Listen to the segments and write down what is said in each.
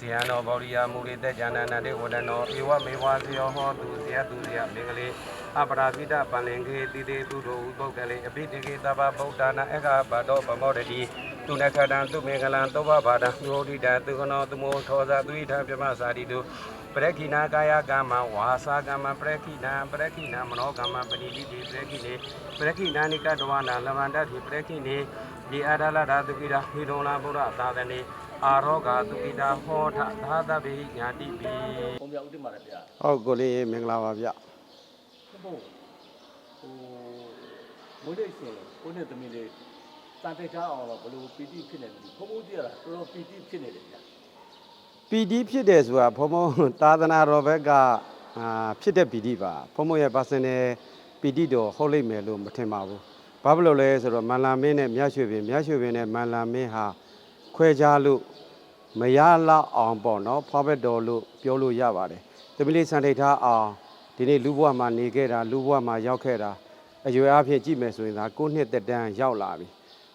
ဇယံတော်ဗောဓိယမူရိတေဇာနန္တေဝဒနောဧဝမေဝဇယောဟောတုဇယတုဇယမင်္ဂလေအပရာဇိတပန္လင်ခေတိတေသူတို့ဥပုဂ္ဂလေအပိတိကေတဗ္ဗဗုဒ္ဓနာအက္ခဘာတောပမောတတိသူနခတံသူမင်္ဂလံသောဘဘာဒံသုဟိတံသူကနောသမောထောဇာသူဣထပြမစာတိတုပရခိနာကာယကမ္မဝါစာကမ္မပရခိနာပရခိနာမနောကမ္မပဏိတိတိပရခိနေပရခိနာနိကတဝနာလမန္တတိပရခိနေဒီအာရလဓာတုကိရာဟိတုံလာဘုရားသာသနေ အာရောဂါတုကိတာဟောထသာသဗေညာတိပိဘုံပြဥတ္တမရဗျာဟုတ်ကိုလေးမင်္ဂလာပါဗျဘုံဟိုမွေးတဲ့ရှင်ကိုနဲ့သမီးလေးစံတိတ်ထားအောင်တော့ဘလို့ပီတိဖြစ်နေတယ်ဘုံဘုံကြည့်ရတာတော်တော်ပီတိဖြစ်နေတယ်ဗျာပီတိဖြစ်တယ်ဆိုတာဘုံဘုံသာသနာတော်ဘက်ကအာဖြစ်တဲ့ပီတိပါဘုံဘုံရဲ့ personal ပီတိတော့ဟုတ်လိမ့်မယ်လို့မထင်ပါဘူးဘာဖြစ်လို့လဲဆိုတော့မန်လာမင်းနဲ့မြတ်ရွှေပင်မြတ်ရွှေပင်နဲ့မန်လာမင်းဟာ ခွဲခြားလို့မရလောက်အောင်ပေါ့နော်ဖွားဘက်တော်လို့ပြောလို့ရပါတယ်တမီးလေးစံထိတ်ထားအောင်ဒီနေ့လူဘဝမှာနေခဲ့တာလူဘဝမှာရောက်ခဲ့တာအရွယ်အဖြစ်ကြည့်မယ်ဆိုရင်ဒါ9နှစ်သက်တမ်းရောက်လာပြီ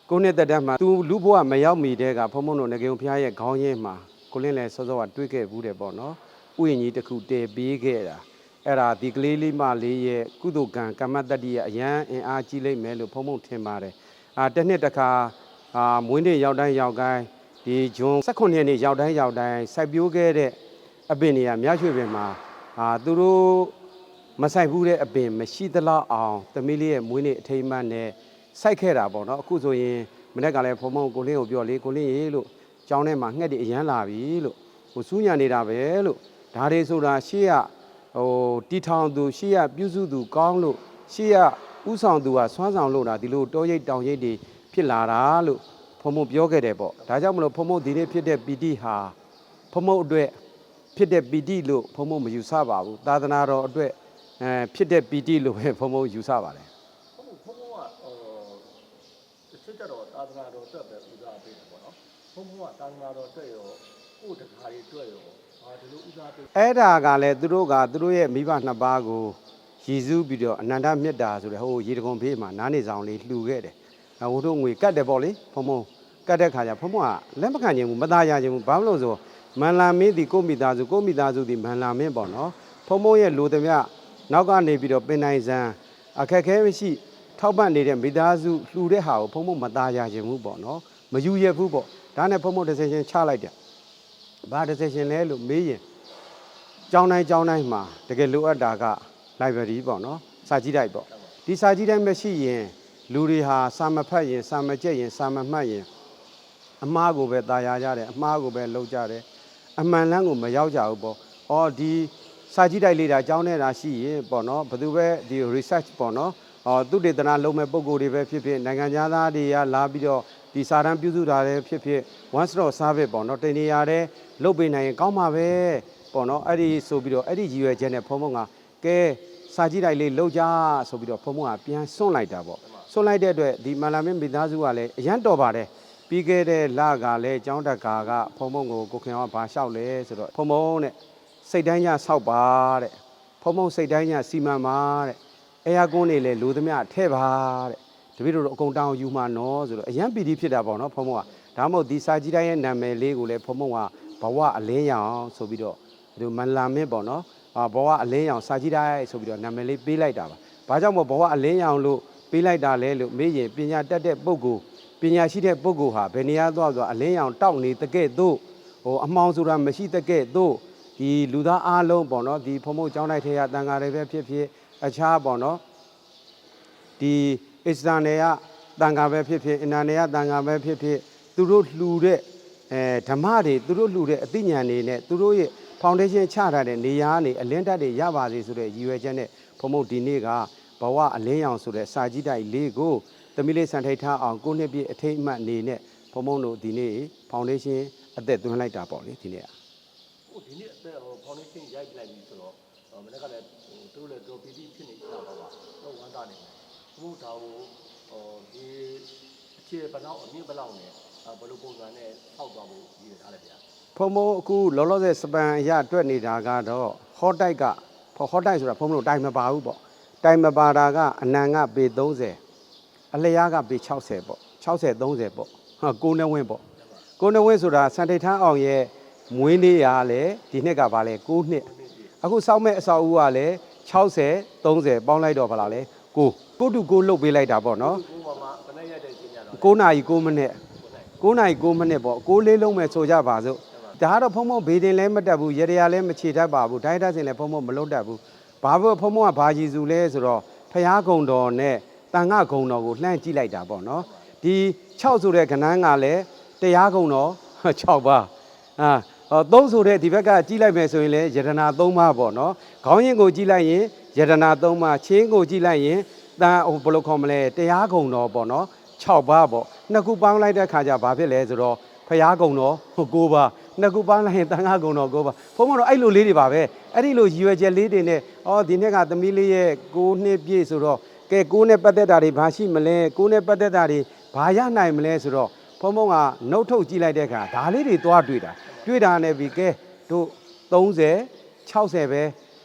ကိုနှစ်သက်တမ်းမှာသူလူဘဝမရောက်မီတဲ့ကဖုံဖုံတို့ငကေုံဖျားရဲ့ခေါင်းရင်းမှာကိုလင်းလည်းစောစောကတွေးခဲ့ဘူးတယ်ပေါ့နော်ဥယျာဉ်ကြီးတစ်ခုတည်ပေးခဲ့တာအဲ့ဒါဒီကလေးလေးမလေးရဲ့ကုသိုလ်ကံကမ္မတတ္တိရဲ့အရန်အင်အားကြီးလိမ့်မယ်လို့ဖုံဖုံထင်ပါတယ်အာတစ်နှစ်တစ်ခါအာမွေးနေ့ရောက်တိုင်းရောက်တိုင်း ဒီဂျွန်16ရက်နေ့ရောက်တိုင်းရောက်တိုင်းစိုက်ပျိုးခဲ့တဲ့အပင်တွေကမြရွှေပင်မှာအာသူတို့မဆိုင်ဘူးတဲ့အပင်မရှိသလောက်အောင်သမီးလေးရဲ့မွေးနေ့အထိမ်းအမှတ်နဲ့စိုက်ခဲ့တာပေါ့နော်အခုဆိုရင်မနေ့ကလည်းဖုံဖုံကိုလင်းကိုပြောလေကိုလင်းရေလို့ကျောင်းထဲမှာငှက်တွေအရန်လာပြီလို့ဟိုစူးညံနေတာပဲလို့ဒါတွေဆိုတာရှေ့ကဟိုတီထောင်သူရှေ့ကပြုစုသူကောင်းလို့ရှေ့ကဥဆောင်သူကဆွမ်းဆောင်လို့တာဒီလိုတောရိပ်တောင်ရိပ်တွေဖြစ်လာတာလို့ ဖုံဖုံပြောခဲ့တယ်ပေါ့ဒါကြောင့်မလို့ဖုံဖုံဒီနေ့ဖြစ်တဲ့ပီတိဟာဖုံဖုံအတွက်ဖြစ်တဲ့ပီတိလို့ဘုံဘုံမယူဆပါဘူးသာသနာတော်အတွက်အဲဖြစ်တဲ့ပီတိလို့ပဲဘုံဘုံယူဆပါတယ်ဘုံဘုံကဟိုတစ်ချက်ကြတော့သာသနာတော်အတွက်ပဲဥစားပေးတယ်ပေါ့နော်ဘုံဘုံကသာသနာတော်အတွက်ရောကိုယ်တခါလေးအတွက်ရောဟာဒီလိုဥစားပေးအဲ့ဒါကလည်းသူတို့ကသူတို့ရဲ့မိဘနှစ်ပါးကိုရည်စူးပြီးတော့အနန္တမေတ္တာဆိုတဲ့ဟိုရေတကုံဖေးမှာနားနေဆောင်လေးလှူခဲ့တယ်အဲဟိုတို့ငွေကတ်တယ်ပေါ့လေဘုံဘုံ ကတ်တဲ့ခါကျဘုံဘုံကလက်မခံခြင်းဘူးမသားရခြင်းဘူးဘာလို့လဲဆိုမန်လာမင်းဒီကိုမိသားစုကိုမိသားစုဒီမန်လာမင်းပေါ့နော်ဘုံဘုံရဲ့လိုသမျှနောက်ကနေပြီးတော့ပင်နိုင်စံအခက်ခဲမရှိ ထောက်ပံ့နေတဲ့မိသားစုလှူတဲ့ဟာကိုဘုံဘုံမသားရခြင်းဘူးပေါ့နော်မယူရဘူးပေါ့ဒါနဲ့ဘုံဘုံတစ်စင်ချင်းချလိုက်တယ်ဘာတစ်ဆက်ရှင်လဲလို့မေးရင်ကျောင်းတိုင်းကျောင်းတိုင်းမှာတကယ်လိုအပ်တာက library ပေါ့နော်စာကြည့်တိုက်ပေါ့ဒီစာကြည့်တိုင်းမရှိရင်လူတွေဟာစာမဖတ်ရင်စာမကြက်ရင်စာမမှတ်ရင် အမှားကိုပဲตายရကြတယ်အမှားကိုပဲလုပ်ကြတယ်အမှန်လန်းကိုမရောက်ကြဘူးပေါ့။အော်ဒီစာကြည့်တိုက်လေးတာကျောင်းနေတာရှိရင်ပေါ့နော်ဘယ်သူပဲဒီ research ပေါ့နော်အော်သူတေသနာလုံးမဲ့ပုံကိုယ်တွေပဲဖြစ်ဖြစ်နိုင်ငံသားတွေကလာပြီးတော့ဒီစာတမ်းပြုစုတာလည်းဖြစ်ဖြစ် one stop service ပေါ့နော်တင်နေရတဲ့လုတ်ပေးနိုင်ရင်ကောင်းမှာပဲပေါ့နော်အဲ့ဒီဆိုပြီးတော့အဲ့ဒီရည်ရွယ်ချက်နဲ့ဖုံဖုံကကဲစာကြည့်တိုက်လေးလောက်ကြဆိုပြီးတော့ဖုံဖုံကပြန်စွန့်လိုက်တာပေါ့စွန့်လိုက်တဲ့အတွက်ဒီမန္လာမင်းမိသားစုကလည်းအရန်တော်ပါတယ် ပြီးခဲ့တဲ့လကလည်းကျောင်းတက်ကာကဖုံဖုံကိုကိုခင်အောင်ကဘာလျှောက်လဲဆိုတော့ဖုံဖုံတဲ့စိတ်တိုင်းညဆောက်ပါတဲ့ဖုံဖုံစိတ်တိုင်းညစီမံပါတဲ့အဲယာကွန်းနေလေလိုသမျှထဲ့ပါတဲ့တပည့်တို့အကုန်တောင်းယူမှနော်ဆိုတော့အရန်ပီတိဖြစ်တာပေါ့နော်ဖုံဖုံကဒါမှမဟုတ်ဒီစာကြည့်တိုင်းရဲ့နာမည်လေးကိုလည်းဖုံဖုံကဘဝအလင်းရောင်ဆိုပြီးတော့ဒီမန္လာမင်းပေါ့နော်အာဘဝအလင်းရောင်စာကြည့်တိုင်းဆိုပြီးတော့နာမည်လေးပေးလိုက်တာပါဘာကြောင့်မို့ဘဝအလင်းရောင်လို့ပေးလိုက်တာလဲလို့မေးရင်ပညာတတ်တဲ့ပုဂ္ဂိုလ်ပ ညာရှိတဲ့ပုဂ္ဂိုလ်ဟာဘယ်နေရာသွားသွားအလင်းရောင်တောက်နေတကဲ့သို့ဟိုအမောင်ဆိုတာမရှိတကဲ့သို့ဒီလူသားအားလုံးပေါ့နော်ဒီဖုံဖုံကျောင်းလိုက်ထဲရတန်ဃာတွေပဲဖြစ်ဖြစ်အခြားပေါ့နော်ဒီအစ္စလာမ်တွေကတန်ခါပဲဖြစ်ဖြစ်အင်တာနယ်ကတန်ခါပဲဖြစ်ဖြစ်သူတို့လှူတဲ့အဲဓမ္မတွေသူတို့လှူတဲ့အသိဉာဏ်တွေနဲ့သူတို့ရဲ့ foundation ချထားတဲ့နေရာကနေအလင်းတက်တွေရပါစေဆိုတဲ့ရည်ရွယ်ချက်နဲ့ဘုံမုတ်ဒီနေ့ကဘဝအလင်းရောင်ဆိုတဲ့စာကြည့်တိုက်လေးကို သမီးလေးစံထိတ်ထားအောင်ကိုနှစ်ပြည့်အထိတ်အမှတ်အနေနဲ့ဘုံမုံတို့ဒီနေ့ foundation အသက်သွင်းလိုက်တာပေါ့လေဒီနေ့ကဟိုဒီနေ့အသက်ဟို foundation ရိုက်လိုက်ပြီဆိုတော့မနေ့ကလည်းဟိုသူတို့လည်းတော်ပီတိဖြစ်နေကြတာပါပါတော့ဝမ်းသာနေတယ်ဘုံဒါကိုဟိုဒီအခြေဘလောက်အမြင့်ဘလောက်နဲ့ဘယ်လိုပုံစံနဲ့ထောက်သွားဖို့ရည်ရထားလဲဗျာဖုံဖုံအခုလောလောဆယ်စပန်အရတွက်နေတာကတော့ဟော့တိုက်ကဟော့တိုက်ဆိုတာဖုံဖုံတို့တိုင်မပါဘူးပေါ့တိုင်မပါတာကအနံကပေ30 အလျားကပေ60ပေါ့60 30ပေါ့ဟာကိုးနှဝင်းပေါ့ကိုးနှဝင်းဆိုတာစံထိတ်ထန်းအောင်ရဲ့မွေးနေ့ရလည်းဒီနှစ်ကပါလဲ9နှစ်အခုစောက်မဲ့အဆောက်အဦကလည်း60 30ပေါင်းလိုက်တော့ဗလားလဲ9ကိုတူကိုလုတ်ပေးလိုက်တာပေါ့နော်ကိုမမဘယ်နဲ့ရက်တဲ့ချင်းကြတော့9နာရီ9မိနစ်9နာရီ9မိနစ်ပေါ့6လေးလုံးမဲ့ဆိုကြပါစို့ဒါကတော့ဖုံဖုံဘေးတင်လည်းမတက်ဘူးရေရရလည်းမချေတတ်ပါဘူးဒိုင်းတက်စင်လည်းဖုံဖုံမလွတ်တတ်ဘူးဘာဖို့ဖုံဖုံကဘာကြီးစုလဲဆိုတော့ဖျားကုံတော်နဲ့ တန်ခကုံတော်ကိုလှမ်းကြည့်လိုက်တာပေါ့နော်ဒီ6ဆိုတဲ့ကဏ္ဍကလည်းတရားကုံတော်6ပါအာဟော3ဆိုတဲ့ဒီဘက်ကကြည့်လိုက်မယ်ဆိုရင်လည်းယတနာ3ပါပေါ့နော်ခေါင်းရင်ကိုကြည့်လိုက်ရင်ယတနာ3ပါချင်းကိုကြည့်လိုက်ရင်တန်ဟိုဘယ်လိုခေါ်မလဲတရားကုံတော်ပေါ့နော်6ပါပေါ့နှစ်ခုပေါင်းလိုက်တဲ့ခါကျဘာဖြစ်လဲဆိုတော့ဖျားကုံတော်ဟို9ပါနှစ်ခုပေါင်းလိုက်ရင်တန်ခကုံတော်9ပါဘုံမတော့အဲ့လိုလေးတွေပါပဲအဲ့ဒီလိုရည်ရွယ်ချက်လေးတွေနဲ့အော်ဒီနေ့ကသမီးလေးရဲ့9နှစ်ပြည့်ဆိုတော့ ကဲ9နဲ့ပတ်သက်တာတွေဘာရှိမလဲ9နဲ့ပတ်သက်တာတွေဘာရနိုင်မလဲဆိုတော့ဖုံဖုံကနှုတ်ထုတ်ကြည့်လိုက်တဲ့အခါဒါလေးတွေသွားတွေ့တာတွေ့တာနဲ့ပြီးကဲတို့30 60ပဲ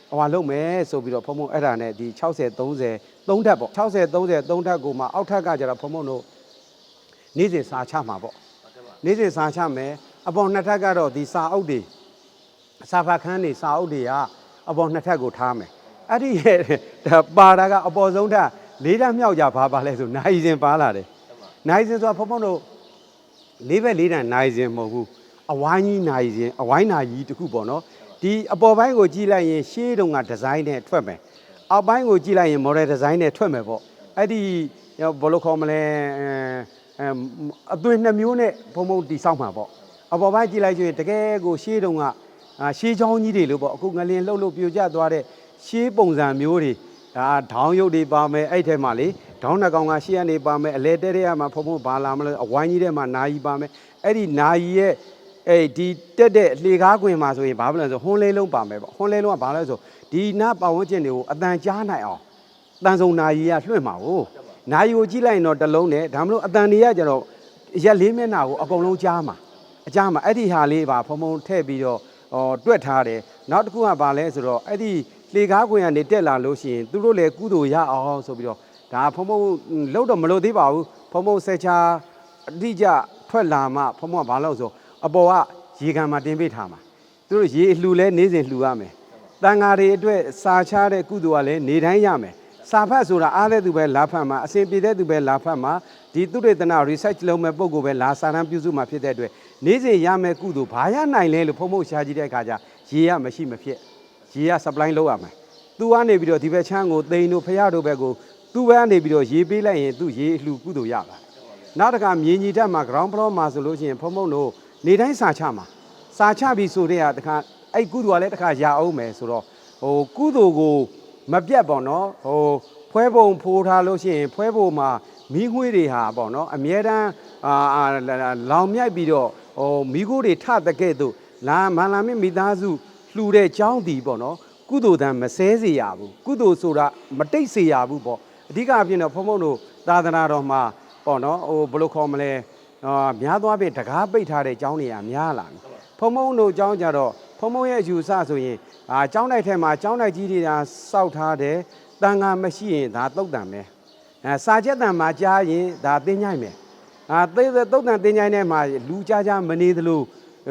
ဟိုဟာလုပ်မယ်ဆိုပြီးတော့ဖုံဖုံအဲ့ဒါနဲ့ဒီ60 30 3ထပ်ပေါ့60 30 3ထပ်ကိုမှအောက်ထပ်ကကျတော့ဖုံဖုံတို့နေ့စဉ်စာချမှာပေါ့ဟုတ်တယ်ပါနေ့စဉ်စာချမယ်အပေါ်နှစ်ထပ်ကတော့ဒီစာအုပ်တွေစာဖတ်ခန်းတွေစာအုပ်တွေကအပေါ်နှစ်ထပ်ကိုထားမယ် အဲ့ဒီရဲ့ဒါပါတာကအပေါ်ဆုံးထပ်လေးထပ်မြောက်ကြဘာပါလဲဆိုနိုင်စဉ်ပါလာတယ်နိုင်စဉ်ဆိုတာဖုံဖုံတို့လေးဘက်လေးတန်နိုင်စဉ်မဟုတ်ဘူးအဝိုင်းကြီးနိုင်စဉ်အဝိုင်းနာကြီးတစ်ခုပေါ့နော်ဒီအပေါ်ပိုင်းကိုကြည့်လိုက်ရင်ရှေးတုန်းကဒီဇိုင်းနဲ့ထွက်မယ်အောက်ပိုင်းကိုကြည့်လိုက်ရင် model design နဲ့ထွက်မယ်ပေါ့အဲ့ဒီဘယ်လိုခေါ်မလဲအဲအဲအသွင်နှစ်မျိုးနဲ့ဖုံဖုံတီဆောက်မှာပေါ့အပေါ်ပိုင်းကြည့်လိုက်ရင်တကယ်ကိုရှေးတုန်းကအာရှေးချောင်းကြီးတွေလို့ပေါ့အခုငလင်လှုပ်လို့ပြိုကျသွားတဲ့ ရှေးပုံစံမျိုးတွေဒါဒေါင်းရုပ်တွေပါမယ်အဲ့ထဲမှာလေဒေါင်းနှကောင်ကရှေ့ကနေပါမယ်အလဲတဲတဲ့ကမှာဖုံဖုံဘာလာမလဲအဝိုင်းကြီးထဲမှာနာယီပါမယ်အဲ့ဒီနာယီရဲ့အဲ့ဒီတက်တဲ့လှေကားခွင်မှာဆိုရင်ဘာဖြစ်လဲဆိုဟွန်းလေးလုံးပါမယ်ပေါ့ဟွန်းလေးလုံးကဘာလဲဆိုဒီနာပတ်ဝန်းကျင်တွေကိုအတန်ကြားနိုင်အောင်တန်စုံနာရီကလွှင့်မှာကိုနာရီကိုကြည့်လိုက်ရင်တော့တစ်လုံးနဲ့ဒါမလို့အတန်တွေကကျတော့ရက်လေးမျက်နှာကိုအကုန်လုံးကြားမှာအကြားမှာအဲ့ဒီဟာလေးပါဖုံဖုံထည့်ပြီးတော့ဟောတွက်ထားတယ်နောက်တစ်ခုကဘာလဲဆိုတော့အဲ့ဒီ လှေကားခွင်ကနေတက်လာလို့ရှိရင်သူတို့လည်းကုသိုလ်ရအောင်ဆိုပြီးတော့ဒါဖုံဖုံလုံးတော့မလို့သေးပါဘူးဖုံဖုံဆက်ချာအတိအကျထွက်လာမှဖုံဖုံကဘာလို့ဆိုအပေါ်ကရေကန်မှာတင်ပေးထားမှာသူတို့ရေလှူလဲနေစဉ်လှူရမယ်တန်ဃာတွေအတွက်စာချတဲ့ကုသိုလ်ကလည်းနေတိုင်းရမယ်စာဖတ်ဆိုတာအားတဲ့သူပဲလာဖတ်မှာအစဉ်ပြေတဲ့သူပဲလာဖတ်မှာဒီသူတေသနာ research လုပ်မဲ့ပုံကိုပဲလာစာတမ်းပြုစုမှာဖြစ်တဲ့အတွက်နေစဉ်ရမယ်ကုသိုလ်ဘာရနိုင်လဲလို့ဖုံဖုံရှားကြည့်တဲ့အခါကျရေရမရှိမဖြစ် ရေရ supply လုပ်ရမယ်သူကနေပြီးတော့ဒီဘက်ချမ်းကိုတိန်တို့ဖရတို့ဘက်ကိုသူ့ဘက်ကနေပြီးတော့ရေပေးလိုက်ရင်သူရေအလှူကုသိုလ်ရပါတယ်နောက်တစ်ခါမြေညီတက်မှာ ground floor မှာဆိုလို့ရှိရင်ဖုံဖုံတို့နေတိုင်းစာချမှာစာချပြီဆိုတဲ့ဟာတစ်ခါအဲ့ကုသိုလ်ကလည်းတစ်ခါရအောင်မယ်ဆိုတော့ဟိုကုသိုလ်ကိုမပြတ်ပေါ့နော်ဟိုဖွဲပုံဖိုးထားလို့ရှိရင်ဖွဲပုံမှာမိငွေတွေဟာပေါ့နော်အမြဲတမ်းအာအာလောင်မြိုက်ပြီးတော့ဟိုမိခိုးတွေထတဲ့ကဲ့သို့လာမန္လာမင်းမိသားစု လှူတဲ့ကြောင်းဒီပေါ့နော်ကုသိုလ်တန်မဆဲစေရဘူးကုသိုလ်ဆိုတာမတိတ်စေရဘူးပေါ့အဓိကအဖြစ်တော့ဖုံဖုံတို့သာသနာတော်မှာပေါ့နော်ဟိုဘယ်လိုခေါ်မလဲနော်များသွားပြီတကားပိတ်ထားတဲ့ကြောင်းတွေကများလာပြီဖုံဖုံတို့ကြောင်းကြတော့ဖုံဖုံရဲ့ယူဆဆိုရင်အာကြောင်းတိုက်ထဲမှာကြောင်းတိုက်ကြီးတွေကစောက်ထားတယ်တန်ခါမရှိရင်ဒါတုတ်တန်ပဲအဲစာချက်တန်မှာကြားရင်ဒါသင်းညိုင်းပဲအာသေတုတ်တန်သင်းညိုင်းထဲမှာလူကြားကြားမနေသလို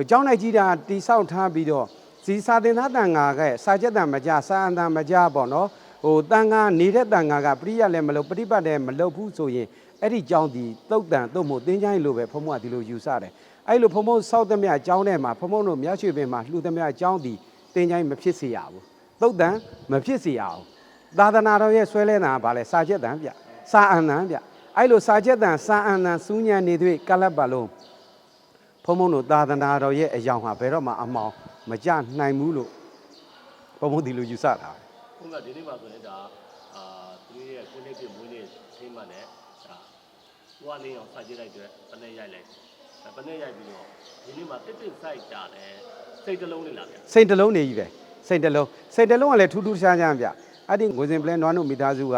ကြောင်းတိုက်ကြီးတာတိဆောက်ထားပြီးတော့ စီစာသင်သားတန်ဃာကစာချက်တံမကြားစာအန်တံမကြားပေါ့နော်ဟိုတန်ဃာနေတဲ့တန်ဃာကပရိယတ်လည်းမလုပ်ပฏิပတ်လည်းမလုပ်ဘူးဆိုရင်အဲ့ဒီကြောင်းဒီတုတ်တန်တုတ်မို့တင်းချိုင်းလိုပဲဖုံဖုံကဒီလိုယူဆတယ်အဲ့လိုဖုံဖုံစောက်သမျှကြောင်းထဲမှာဖုံဖုံတို့မြောက်ရွှေပင်မှာလှူသမျှကြောင်းဒီတင်းချိုင်းမဖြစ်စေရဘူးတုတ်တန်မဖြစ်စေရအောင်သာသနာတော်ရဲ့ဆွဲလဲတာကဘာလဲစာချက်တန်ဗျစာအန်တန်ဗျအဲ့လိုစာချက်တန်စာအန်တန်စူးညံနေသွေးကလပ်ပါလုံးဖုံဖုံတို့သာသနာတော်ရဲ့အယောင်ဟာဘယ်တော့မှအမောင် မကြနိုင်ဘူးလို့ဖုံဖုံဒီလိုယူဆတာခုနကဒီနေ့မှာဆိုရင်ဒါအာသူတို့ရဲ့ကိုနေပြမွေးနေ့ထိမှတ်နဲ့ဒါဟိုကနေအောင်စကြည့်လိုက်တဲ့ဘယ်နဲ့ရိုက်လိုက်ဘယ်နဲ့ရိုက်ပြီးတော့ဒီနေ့မှာတစ်တစ်စိုက်တာလဲစိတ်တလုံးလေးလာဗျစိတ်တစ်လုံးနေကြီးပဲစိတ်တစ်လုံးစိတ်တစ်လုံးကလည်းထူးထူးခြားခြားဗျအဲ့ဒီငွေစင်ပလဲနွားနုမိသားစုက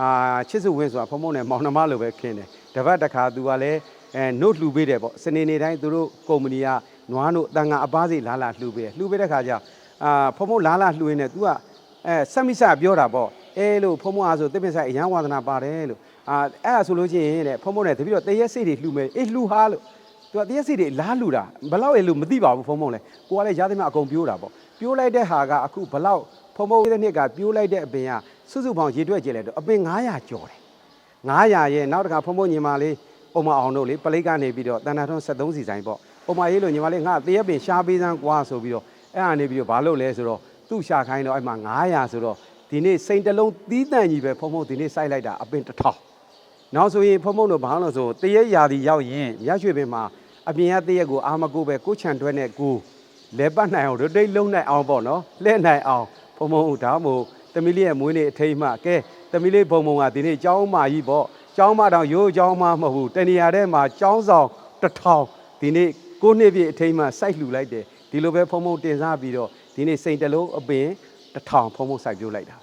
အာချစ်စုဝင်းဆိုတာဖုံဖုံနဲ့မောင်နှမလိုပဲခင်းတယ်တပတ်တစ်ခါသူကလည်းအဲနှုတ်လှူပေးတယ်ပေါ့စနေနေ့တိုင်းသူတို့ကုမ္ပဏီက နွားနုတန်ငါအပားစီလာလာလှူပေးတယ်လှူပေးတဲ့ခါကျအာဖုံဖုံလာလာလှူရင်းနဲ့ तू ကအဲဆက်မိစပြောတာပေါ့အဲလို့ဖုံဖုံအားဆိုတစ်ပင်ဆိုင်အရန်ဝါသနာပါတယ်လို့အာအဲ့ဒါဆိုလို့ချင်းတဲ့ဖုံဖုံနဲ့တပည့်တော့တရက်စိတ်တွေလှူမယ်အေးလှူဟာလို့သူကတရက်စီတွေလားလူတာဘလောက်ရဲ့လို့မသိပါဘူးဖုံဖုံလဲကိုကလည်းရားသမျှအကုန်ပြိုးတာပေါ့ပြိုးလိုက်တဲ့ဟာကအခုဘလောက်ဖုံဖုံတဲ့နှစ်ကပြိုးလိုက်တဲ့အပင်ကစုစုပေါင်းရေတွက်ကြည့်လိုက်တော့အပင်900ကျော်တယ်900ရဲ့နောက်တစ်ခါဖုံဖုံညီမလေးပုံမအောင်တို့လေပလိတ်ကနေပြီးတော့တန်တာထွန်း73စီဆိုင်ပေါ့ ပုံမရေးလို့ညီမလေးငါတရက်ပင်ရှားပေးစမ်းကွာဆိုပြီးတော့အဲ့ဟာနေပြီးတော့ဘာလုပ်လဲဆိုတော့သူ့ရှာခိုင်းတော့အဲ့မှာ900ဆိုတော့ဒီနေ့စိန်တလုံးသီးတန့်ကြီးပဲဖုံဖုံဒီနေ့စိုက်လိုက်တာအပင်တစ်ထောင်နောက်ဆိုရင်ဖုံဖုံတို့ဘာလို့လဲဆိုတရက်ရာသီရောက်ရင်ရရွှေပင်မှာအပြင်ကတရက်ကိုအာမကိုပဲကိုချန်တွဲနဲ့ကိုလဲပတ်နိုင်အောင်ဒိတ်လုံးနိုင်အောင်ပေါ့နော်လဲနိုင်အောင်ဖုံဖုံဒါမို့တမီလေးရဲ့မွေးနေ့အထိမ်းမှကဲတမီလေးဘုံဘုံကဒီနေ့ကျောင်းမကြီးပေါ့ကျောင်းမတောင်ရိုးကျောင်းမမဟုတ်ဘူးတနေရာထဲမှာကျောင်းဆောင်တစ်ထောင်ဒီနေ့ ကိုနှစ်ပြည့်အထိမ်းမှစိုက်လှူလိုက်တယ်ဒီလိုပဲဖုံဖုံတင်စားပြီးတော့ဒီနေ့စိန်တလုံးအပင်တစ်ထောင်ဖုံဖုံစိုက်ပြိုးလိုက်တာ